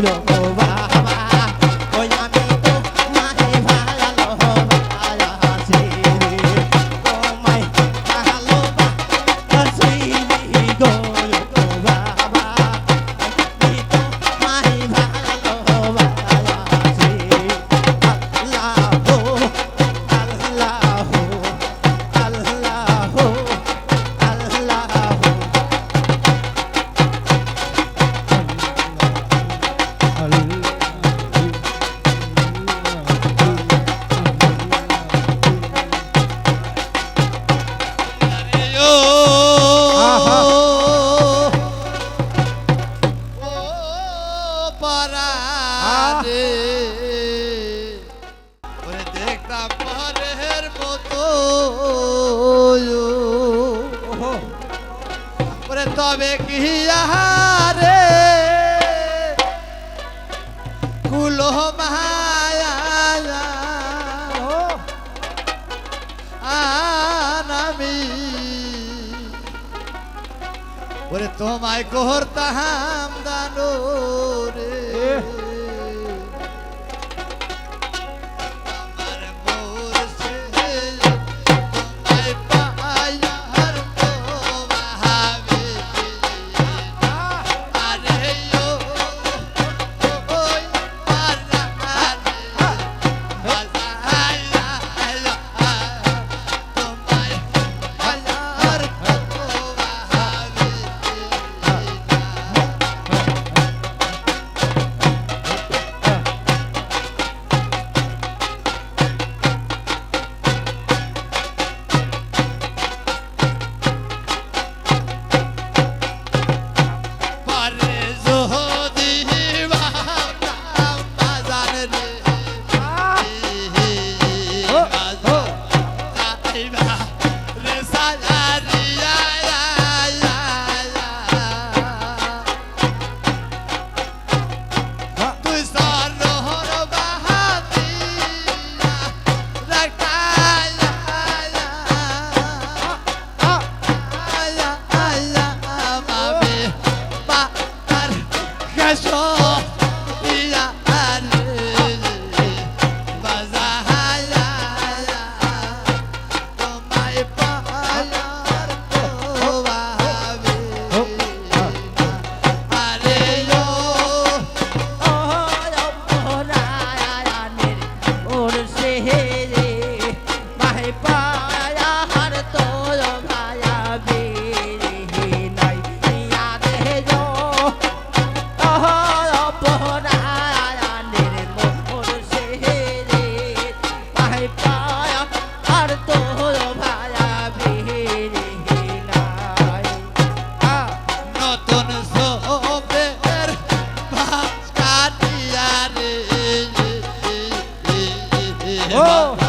no, Oh, wow. তাহাম আনামি। ওরে তোমায় করতাম দানো। oh.